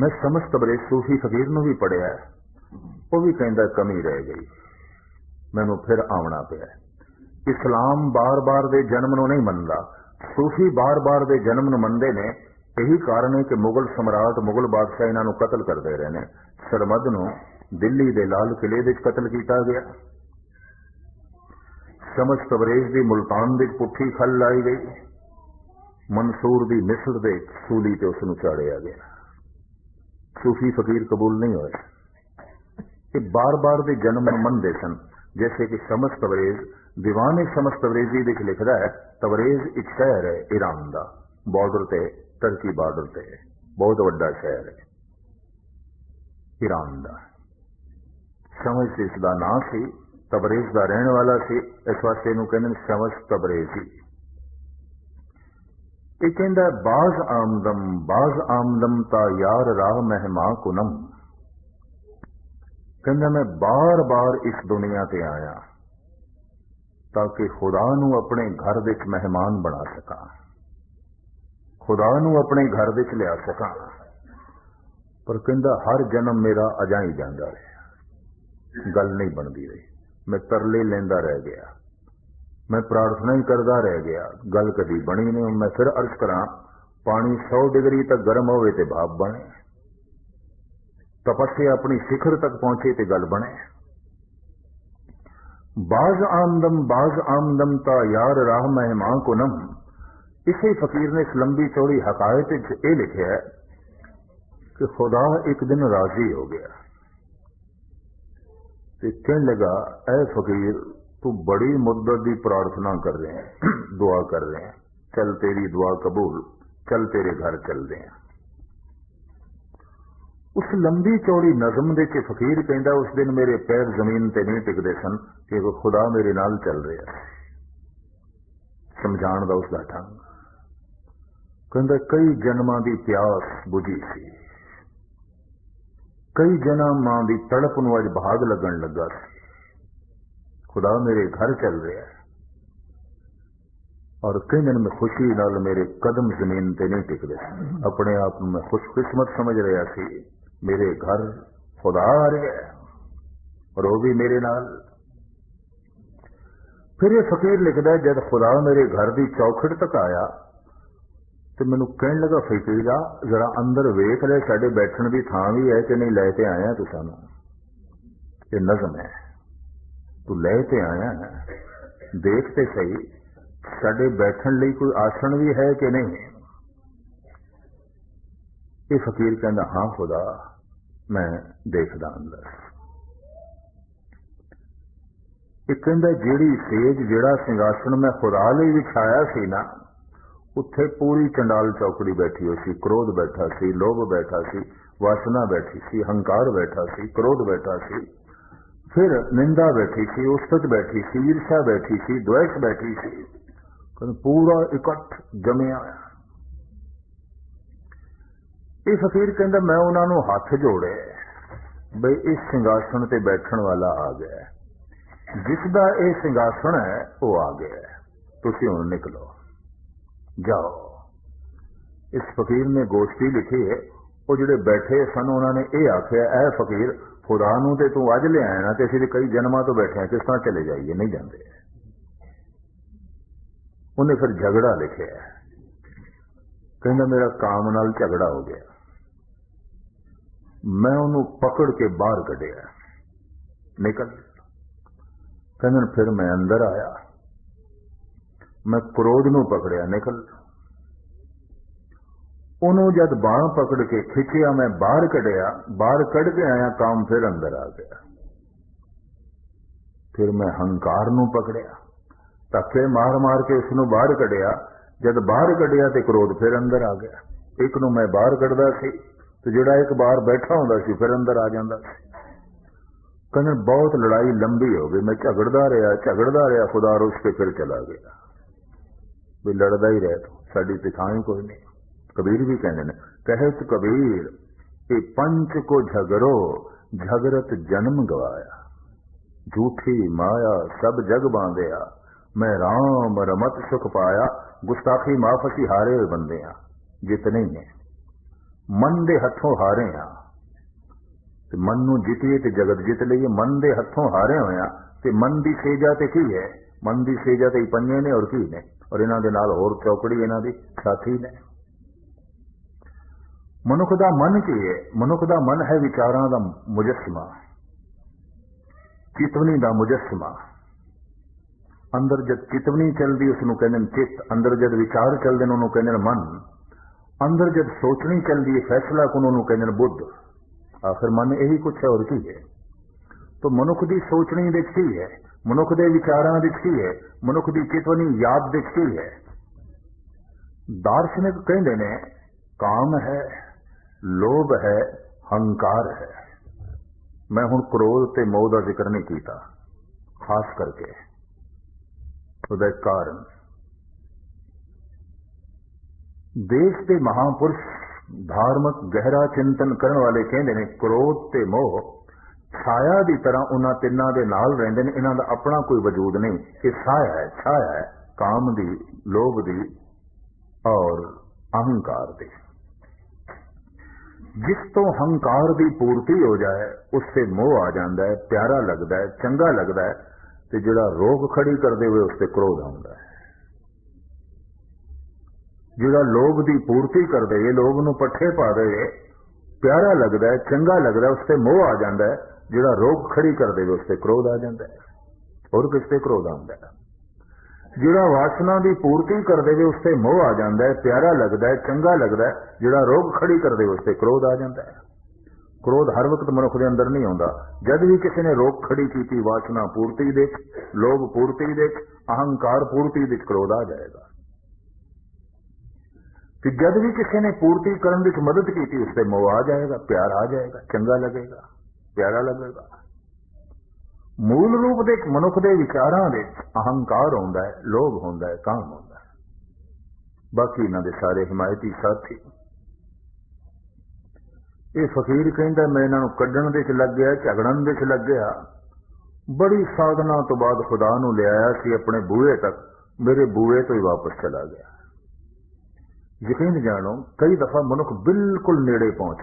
ਮੈਂ ਸਮਸਤ ਬਰੇ ਸੂਫੀ ਫਕੀਰ ਨੂੰ ਵੀ ਪੜਿਆ ਉਹ ਵੀ ਕਹਿੰਦਾ ਕਮੀ ਰਹਿ ਗਈ। ਮੈਨੂੰ ਫਿਰ ਆਉਣਾ ਪਿਆ। ਇਸਲਾਮ ਬਾਰ-ਬਾਰ ਦੇ ਜਨਮ ਨੂੰ ਨਹੀਂ ਮੰਨਦਾ। ਸੂਫੀ ਬਾਰ-ਬਾਰ ਦੇ ਜਨਮ ਨੂੰ ਮੰਨਦੇ ਨੇ। ਇਹੀ ਕਾਰਨ ਹੈ ਕਿ ਮੁਗਲ ਸਮਰਾਟ, ਮੁਗਲ ਬਾਦਸ਼ਾਹ ਇਹਨਾਂ ਨੂੰ ਕਤਲ ਕਰਦੇ ਰਹੇ ਨੇ। ਸਰਮਦ ਨੂੰ ਦਿੱਲੀ ਦੇ ਲਾਲ ਕਿਲੇ ਵਿੱਚ ਕਤਲ ਕੀਤਾ ਗਿਆ। ਸਮਝ ਤਬਰੇਜ਼ ਦੀ ਮੁਲਤਾਨ ਵਿੱਚ ਪੁੱਠੀ ਖੱਲ ਲਾਈ ਗਈ। ਮਨਸੂਰ ਦੀ ਮਿਸਰ ਦੇ ਸੂਲੀ ਤੇ ਉਸ ਨੂੰ ਚਾੜਿਆ ਗਿਆ। ਸੂਫੀ ਫਕੀਰ ਕਬੂਲ ਨਹੀਂ ਹੋਏ। ਇਹ ਬਾਰ-ਬਾਰ ਦੇ ਜਨਮ ਮੰਨਦੇ ਸਨ। ਜੈਸੇ ਕਿ ਸਮਝ ਤਬਰੇਜ਼ ਦੀਵਾਨ ਸਮਝ ਤਬਰੇਜ਼ੀ ਵਿੱਚ ਲਿਖਦਾ ਹੈ ਤਬਰੇਜ਼ ਇੱਕ ਸ਼ਹਿਰ ਹੈ ਈਰਾਨ ਦਾ। ਬਾਰਡਰ ਤੇ, ਟਰਕੀ ਬਾਰਡਰ ਤੇ। ਬਹੁਤ ਵੱਡਾ ਸ਼ਹਿਰ ਹੈ ਈਰਾਨ ਦਾ। ਸਮਝ ਇਸ ਦਾ ਨਾਂ ਸੀ ਤਬਰੇਜ਼ ਦਾ ਰਹਿਣ ਵਾਲਾ ਸੀ, ਇਸ ਵਾਸਤੇ ਇਹਨੂੰ ਕਹਿੰਦੇ ਨੇ ਸਮਝ ਤਬਰੇਜ਼ੀ ਇਹ ਕਹਿੰਦਾ, ਬਾਜ਼ ਆਮਦਮ ਬਾਜ਼ ਆਮਦਮ ਤਾ ਯਾਰ ਰਾਹ ਮਹਿਮਾ ਕੁਨਮ। ਕਹਿੰਦਾ, ਮੈਂ ਬਾਰ-ਬਾਰ ਇਸ ਦੁਨੀਆ ਤੇ ਆਇਆ ਤਾਂ ਕਿ ਖੁਦਾ ਨੂੰ ਆਪਣੇ ਘਰ ਵਿੱਚ ਮਹਿਮਾਨ ਬਣਾ ਸਕਾਂ। ਖੁਦਾ ਨੂੰ ਆਪਣੇ ਘਰ ਵਿੱਚ ਲਿਆ ਸਕਾਂ। ਪਰ ਕਹਿੰਦਾ, ਹਰ ਜਨਮ ਮੇਰਾ ਅਜਾਈ ਜਾਂਦਾ ਰਿਹਾ। ਗੱਲ ਨਹੀਂ ਬਣਦੀ ਰਹੀ। ਮੈਂ ਤਰਲੇ ਲੈਂਦਾ ਰਹਿ ਗਿਆ। ਮੈਂ ਪ੍ਰਾਰਥਨਾ ਹੀ ਕਰਦਾ ਰਹਿ ਗਿਆ। ਗੱਲ ਕਦੀ ਬਣੀ ਨਹੀਂ ਮੈਂ ਫਿਰ ਅਰਜ਼ ਕਰਾਂ, ਪਾਣੀ 100 ਡਿਗਰੀ ਤੱਕ ਗਰਮ ਹੋਵੇ ਤੇ ਭਾਪ ਬਣੇ। ਤਪੱਸਿਆ ਆਪਣੀ ਸਿਖਰ ਤੱਕ ਪਹੁੰਚੇ ਤੇ ਗੱਲ ਬਣੇ। ਬਾਜ਼ ਆਮਦਮ ਬਾਜ਼ ਆਮਦਮ ਤਾ ਯਾਰ ਰਾਹ ਮਹਿਮਾਂ ਕੋ ਨਮ ਇਸੇ ਫਕੀਰ ਨੇ ਇਸ ਲੰਬੀ ਚੌੜੀ ਹਕਾਇਤ ਵਿੱਚ ਇਹ ਲਿਖਿਆ ਹੈ ਕਿ ਖੁਦਾ ਇੱਕ ਦਿਨ ਰਾਜ਼ੀ ਹੋ ਗਿਆ। ਤੇ ਕਹਿਣ ਲਗਾ, ਐ ਫਕੀਰ ਤੂੰ ਬੜੀ ਮੁੱਦਤ ਦੀ ਪ੍ਰਾਰਥਨਾ ਕਰ ਰਹੇ ਹੈ ਦੁਆ ਕਰ ਰਹੇ ਹੈ ਚਲ ਤੇਰੀ ਦੁਆ ਕਬੂਲ ਚਲ ਤੇਰੇ ਘਰ ਚਲਦੇ ਹਾਂ ਉਸ ਲੰਬੀ ਚੌੜੀ ਨਜ਼ਮ ਦੇ ਕੇ ਫਕੀਰ ਕਹਿੰਦਾ ਉਸ ਦਿਨ ਮੇਰੇ ਪੈਰ ਜ਼ਮੀਨ ਤੇ ਨਹੀਂ ਟਿਕਦੇ ਸਨ ਕਿ ਉਹ ਖੁਦਾ ਮੇਰੇ ਨਾਲ ਚੱਲ ਰਿਹਾ ਸਮਝਾਉਣ ਦਾ ਉਸ ਦਾ ਢੰਗ ਕਹਿੰਦਾ ਕਈ ਜਨਮਾਂ ਦੀ ਪਿਆਸ ਬੁਝੀ ਸੀ ਕਈ ਜਨਮਾਂ ਦੀ ਤੜਪ ਨੂੰ ਅੱਜ ਭਾਗ ਲੱਗਣ ਲੱਗਾ ਸੀ ਖੁਦਾ ਮੇਰੇ ਘਰ ਚੱਲ ਰਿਹਾ ਹੈ ਔਰ ਕਈ ਦਿਨ ਮੈਂ ਖੁਸ਼ੀ ਨਾਲ ਮੇਰੇ ਕਦਮ ਜ਼ਮੀਨ ਤੇ ਨਹੀਂ ਟਿਕਦੇ ਆਪਣੇ ਆਪ ਨੂੰ ਮੈਂ ਖੁਸ਼ਕਿਸਮਤ ਸਮਝ ਰਿਹਾ ਸੀ ਮੇਰੇ ਘਰ ਖੁਦਾ ਆ ਰਿਹਾ ਹੈ ਔਰ ਉਹ ਵੀ ਮੇਰੇ ਨਾਲ ਫਿਰ ਇਹ ਫਕੀਰ ਲਿਖਦਾ ਜਦ ਖੁਦਾ ਮੇਰੇ ਘਰ ਦੀ ਚੌਖੜ ਤੱਕ ਆਇਆ ਤੇ ਮੈਨੂੰ ਕਹਿਣ ਲੱਗਾ ਫਕੀਰਾ ਜ਼ਰਾ ਅੰਦਰ ਵੇਖ ਲੈ ਸਾਡੇ ਬੈਠਣ ਦੀ ਥਾਂ ਵੀ ਹੈ ਕਿ ਨਹੀਂ ਲੈ ਕੇ ਆਇਆ ਤੂੰ ਸਾਨੂੰ ਇਹ ਨਜ਼ਮ ਹੈ ਤੂੰ ਲੈ ਤੇ ਆਇਆ। ਹੈ ਦੇਖ ਤੇ ਸਹੀ। ਸਾਡੇ ਬੈਠਣ ਲਈ ਕੋਈ ਆਸਣ ਵੀ ਹੈ ਕਿ ਨਹੀਂ? ਇਹ ਫਕੀਰ ਕਹਿੰਦਾ, ਹਾਂ ਖੁਦਾ, ਮੈਂ ਦੇਖਦਾ ਅੰਦਰ। ਇਹ ਕਹਿੰਦਾ, ਜਿਹੜੀ ਸੇਜ, ਜਿਹੜਾ ਸਿੰਘਾਸਣ ਮੈਂ ਖੁਦਾ ਲਈ ਵਿਛਾਇਆ ਸੀ ਨਾ, ਉੱਥੇ ਪੂਰੀ ਚੰਡਾਲ ਚੌਕੜੀ ਬੈਠੀ ਹੋਈ ਸੀ, ਕ੍ਰੋਧ ਬੈਠਾ ਸੀ, ਲੋਭ ਬੈਠਾ ਸੀ, ਵਾਸਨਾ ਬੈਠੀ ਸੀ, ਹੰਕਾਰ ਬੈਠਾ ਸੀ, ਕ੍ਰੋਧ ਬੈਠਾ ਸੀ। ਫਿਰ ਨਿੰਦਾ ਬੈਠੀ ਸੀ, ਉਸਤਤ ਬੈਠੀ ਸੀ, ਈਰਸ਼ਾ ਬੈਠੀ ਸੀ, ਦੁਆਇਸ਼ ਬੈਠੀ ਸੀ, ਕਹਿੰਦਾ ਪੂਰਾ ਇਕੱਠ ਜਮਿਆ ਇਹ ਫਕੀਰ ਕਹਿੰਦਾ, ਮੈਂ ਉਹਨਾਂ ਨੂੰ ਹੱਥ ਜੋੜੇ ਬਈ ਇਸ ਸਿੰਘਾਸਣ ਤੇ ਬੈਠਣ ਵਾਲਾ ਆ ਗਿਆ ਜਿਸ ਦਾ ਇਹ ਸਿੰਘਾਸਣ ਹੈ, ਉਹ ਆ ਗਿਆ ਤੁਸੀਂ ਹੁਣ ਨਿਕਲੋ। ਜਾਓ। ਇਸ ਫਕੀਰ ਨੇ ਗੋਸ਼ਟੀ ਲਿਖੀ ਹੈ ਉਹ ਜਿਹੜੇ ਬੈਠੇ ਸਨ, ਉਹਨਾਂ ਨੇ ਇਹ ਆਖਿਆ, ਐ ਫਕੀਰ, ਖੁਦਾ ਨੂੰ ਤੇ ਤੂੰ ਅੱਜ ਲਿਆਇਆ ਨਾ ਤੇ ਅਸੀਂ ਤੇ ਕਈ ਜਨਮਾਂ ਤੋਂ ਬੈਠੇ ਆ ਕਿਸ ਤਰ੍ਹਾਂ ਚਲੇ ਜਾਈਏ? ਨਹੀਂ ਜਾਂਦੇ। ਉਹਨੇ ਫਿਰ ਝਗੜਾ ਲਿਖਿਆ। ਕਹਿੰਦਾ, ਮੇਰਾ ਕਾਮ ਨਾਲ ਝਗੜਾ ਹੋ ਗਿਆ। ਮੈਂ ਉਹਨੂੰ ਪਕੜ ਕੇ ਬਾਹਰ ਕੱਢਿਆ। ਨਿਕਲ। ਕਹਿੰਦਾ ਫਿਰ ਮੈਂ ਅੰਦਰ ਆਇਆ। ਮੈਂ ਕ੍ਰੋਧ ਨੂੰ ਪਕੜਿਆ। ਨਿਕਲ। ਉਹਨੂੰ ਜਦ ਬਾਹ ਪਕੜ ਕੇ ਖਿੱਚਿਆ, ਮੈਂ ਬਾਹਰ ਕੱਢਿਆ, ਬਾਹਰ ਕੱਢ ਕੇ ਆਇਆ, ਕੰਮ ਫਿਰ ਅੰਦਰ ਆ ਗਿਆ। ਫਿਰ ਮੈਂ ਹੰਕਾਰ ਨੂੰ ਪਕੜਿਆ, ਧੱਕੇ ਮਾਰ ਮਾਰ ਕੇ ਉਸ ਨੂੰ ਬਾਹਰ ਕੱਢਿਆ। ਜਦ ਬਾਹਰ ਕੱਢਿਆ ਤੇ ਕ੍ਰੋਧ ਫਿਰ ਅੰਦਰ ਆ ਗਿਆ। ਇੱਕ ਨੂੰ ਮੈਂ ਬਾਹਰ ਕੱਢਦਾ ਸੀ ਤੇ ਜਿਹੜਾ ਇੱਕ ਬਾਹਰ ਬੈਠਾ ਹੁੰਦਾ ਸੀ ਫਿਰ ਅੰਦਰ ਆ ਜਾਂਦਾ ਸੀ। ਕਹਿੰਦੇ, ਬਹੁਤ ਲੜਾਈ ਲੰਬੀ ਹੋ ਗਈ, ਮੈਂ ਝਗੜਦਾ ਰਿਹਾ ਝਗੜਦਾ ਰਿਹਾ, ਖੁਦਾ ਰੁੱਸ ਕੇ ਫਿਰ ਚਲਾ ਗਿਆ। ਵੀ ਲੜਦਾ ਹੀ ਰਹਿ ਸਾਡੀ ਤੇ ਹੀ ਕੋਈ ਨਹੀਂ। ਕਬੀਰ ਵੀ ਕਹਿੰਦੇ ਨੇ ਕਹਿਤ ਕਬੀਰ, ਇਹ ਪੰਚ ਕੋ ਝਗੜੋ ਝਗਰਤ ਜਨਮ ਗਵਾਇਆ। ਝੂਠੀ ਮਾਇਆ ਸਭ ਜਗ ਬਾਂਧਿਆ। ਮੈਂ RAM ਰਮਤ ਸੁਖ ਪਾਇਆ, ਗੁਸਤਾਖੀ ਮਾਫ ਅਸੀਂ ਹਾਰੇ ਹੋਏ ਬੰਦੇ ਆ ਜਿਤਨੇ ਨੇ, ਮਨ ਦੇ ਹੱਥੋਂ ਹਾਰੇ ਆ ਤੇ ਮਨ ਨੂੰ ਜਿੱਤੀਏ ਤੇ ਜਗਤ ਜਿੱਤ ਲਈਏ, ਮਨ ਦੇ ਹੱਥੋਂ ਹਾਰੇ ਹੋਏ ਆ ਤੇ ਮਨ ਦੀ ਸੇਜਾ ਤੇ ਕੀ ਹੈ? ਮਨ ਦੀ ਸੇਜਾ ਤੇ ਪੰਜੇ ਨੇ, ਔਰ ਕੀ ਨੇ? ਔਰ ਇਹਨਾਂ ਦੇ ਨਾਲ ਹੋਰ ਚੌਕੜੀ ਇਹਨਾਂ ਦੀ ਸਾਥੀ ਨੇ। ਮਨੁੱਖ ਦਾ ਮਨ ਕੀ ਹੈ ਮਨੁੱਖ ਦਾ ਮਨ ਹੈ ਵਿਚਾਰਾਂ ਦਾ ਮੁਜਸਮਾ। ਚਿਤਵਨੀ ਦਾ ਮੁਜਸਮਾ। ਅੰਦਰ ਜਦ ਚਿਤਵਨੀ ਚੱਲਦੀ ਉਸ ਨੂੰ ਕਹਿੰਦੇ ਨੇ ਚਿੱਤ। ਅੰਦਰ ਜਦ ਵਿਚਾਰ ਚੱਲਦੇ ਨੇ, ਉਹਨੂੰ ਕਹਿੰਦੇ ਨੇ ਮਨ। ਅੰਦਰ ਜਦ ਸੋਚਣੀ ਚੱਲਦੀ ਹੈ ਫੈਸਲਾ ਕੋਨ ਉਹਨੂੰ ਕਹਿੰਦੇ ਨੇ ਬੁੱਧ। ਆਖਰ ਮਨ ਇਹੀ ਕੁਛ ਹੈ, ਹੋਰ ਕੀ ਹੈ? ਤੋ ਮਨੁੱਖ ਦੀ ਸੋਚਣੀ ਵਿੱਚ ਹੈ? ਮਨੁੱਖ ਦੇ ਵਿਚਾਰਾਂ ਵਿੱਚ ਹੈ? ਮਨੁੱਖ ਦੀ ਚਿਤਵਨੀ ਯਾਦ ਵਿੱਚ ਹੈ? ਦਾਰਸ਼ਨਿਕ ਕਹਿੰਦੇ ਨੇ, ਕਾਮ ਹੈ ਲੋਭ ਹੈ, ਹੰਕਾਰ ਹੈ। ਮੈਂ ਹੁਣ ਕ੍ਰੋਧ ਤੇ ਮੋਹ ਦਾ ਜ਼ਿਕਰ ਨਹੀਂ ਕੀਤਾ, ਖਾਸ ਕਰਕੇ ਉਹਦਾ ਇੱਕ ਕਾਰਨ। ਦੇਸ਼ ਦੇ ਮਹਾਪੁਰਸ਼ ਧਾਰਮਿਕ ਗਹਿਰਾ ਚਿੰਤਨ ਕਰਨ ਵਾਲੇ ਕਹਿੰਦੇ ਨੇ, ਕ੍ਰੋਧ ਤੇ ਮੋਹ ਛਾਇਆ ਦੀ ਤਰ੍ਹਾਂ ਉਹਨਾਂ ਤਿੰਨਾਂ ਦੇ ਨਾਲ ਰਹਿੰਦੇ ਨੇ, ਇਹਨਾਂ ਦਾ ਆਪਣਾ ਕੋਈ ਵਜੂਦ ਨਹੀਂ। ਇਹ ਛਾਇਆ ਹੈ ਛਾਇਆ ਹੈ, ਕਾਮ ਦੀ, ਲੋਭ ਦੀ ਔਰ ਅਹੰਕਾਰ ਦੀ। ਜਿਸ ਤੋਂ ਹੰਕਾਰ ਦੀ ਪੂਰਤੀ ਹੋ ਜਾਏ ਉਸ ਤੇ ਮੋਹ ਆ ਜਾਂਦਾ ਹੈ, ਪਿਆਰਾ ਲੱਗਦਾ ਹੈ, ਚੰਗਾ ਲੱਗਦਾ ਹੈ, ਤੇ ਜਿਹੜਾ ਰੋਗ ਖੜੀ ਕਰਦੇ ਹੋਏ ਉਸ ਤੇ ਕ੍ਰੋਧ ਆਉਂਦਾ ਹੈ। ਜਿਹੜਾ ਲੋਭ ਦੀ ਪੂਰਤੀ ਕਰਦੇ, ਇਹ ਲੋਭ ਨੂੰ ਪੱਠੇ ਪਾ ਦੇ, ਪਿਆਰਾ ਲੱਗਦਾ ਹੈ, ਚੰਗਾ ਲੱਗਦਾ ਉਸ ਤੇ ਮੋਹ ਆ ਜਾਂਦਾ ਹੈ, ਜਿਹੜਾ ਰੋਗ ਖੜੀ ਕਰਦੇ ਹੋਏ ਉਸ ਤੇ ਕ੍ਰੋਧ ਆ ਜਾਂਦਾ ਹੈ। ਹੋਰ ਕਿਸ ਤੇ ਕ੍ਰੋਧ ਆਉਂਦਾ ਹੈ? ਜਿਹੜਾ ਵਾਸਨਾ ਦੀ ਪੂਰਤੀ ਕਰਦੇ ਹੋਏ ਉਸ ਤੇ ਮੋਹ ਆ ਜਾਂਦਾ ਹੈ, ਪਿਆਰਾ ਲੱਗਦਾ ਹੈ, ਚੰਗਾ ਲੱਗਦਾ ਹੈ, ਜਿਹੜਾ ਰੋਗ ਖੜੀ ਕਰਦੇ ਹੋਏ ਉਸ ਤੇ ਕ੍ਰੋਧ ਆ ਜਾਂਦਾ ਹੈ। ਕ੍ਰੋਧ ਹਰ ਵਕਤ ਮਨੁੱਖ ਦੇ ਅੰਦਰ ਨਹੀਂ ਆਉਂਦਾ। ਜਦ ਵੀ ਕਿਸੇ ਨੇ ਰੋਗ ਖੜੀ ਕੀਤੀ, ਵਾਸਨਾ ਪੂਰਤੀ ਦੇ ਲੋਭ ਪੂਰਤੀ ਦੇ ਅਹੰਕਾਰ ਪੂਰਤੀ ਦੇ ਵਿੱਚ ਕ੍ਰੋਧ ਆ ਜਾਏਗਾ। ਕਿ ਜਦ ਵੀ ਕਿਸੇ ਨੇ ਪੂਰਤੀ ਕਰਨ ਵਿੱਚ ਮਦਦ ਕੀਤੀ, ਉਸ ਤੇ ਮੋਹ ਆ ਜਾਏਗਾ, ਪਿਆਰ ਆ ਜਾਏਗਾ, ਚੰਗਾ ਲੱਗੇਗਾ, ਪਿਆਰਾ ਲੱਗੇਗਾ। ਮੂਲ ਰੂਪ ਦੇ ਮਨੁੱਖ ਦੇ ਵਿਚਾਰਾਂ ਦੇ ਅਹੰਕਾਰ ਹੁੰਦਾ ਹੈ, ਲੋਭ ਹੁੰਦਾ ਹੈ, ਕਾਮ ਹੁੰਦਾ ਹੈ। ਬਾਕੀ ਇਹਨਾਂ ਦੇ ਸਾਰੇ ਹਿਮਾਇਤੀ ਸਾਥੀ। ਇਹ ਫਕੀਰ ਕਹਿੰਦਾ, ਮੈਂ ਇਹਨਾਂ ਨੂੰ ਕੱਢਣ ਦੇ ਚ ਲੱਗ ਗਿਆ ਝਗੜਨ ਦੇ ਚ ਲੱਗ ਗਿਆ ਬੜੀ ਸਾਧਨਾ ਤੋਂ ਬਾਅਦ ਖੁਦਾ ਨੂੰ ਲਿਆਇਆ ਸੀ ਆਪਣੇ ਬੂਹੇ ਤੱਕ ਮੇਰੇ ਬੂਹੇ ਤੋਂ ਹੀ ਵਾਪਸ ਚਲਾ ਗਿਆ। ਯਕੀਨ ਜਾਣੋ, ਕਈ ਦਫਾ ਮਨੁੱਖ ਬਿਲਕੁਲ ਨੇੜੇ ਪਹੁੰਚ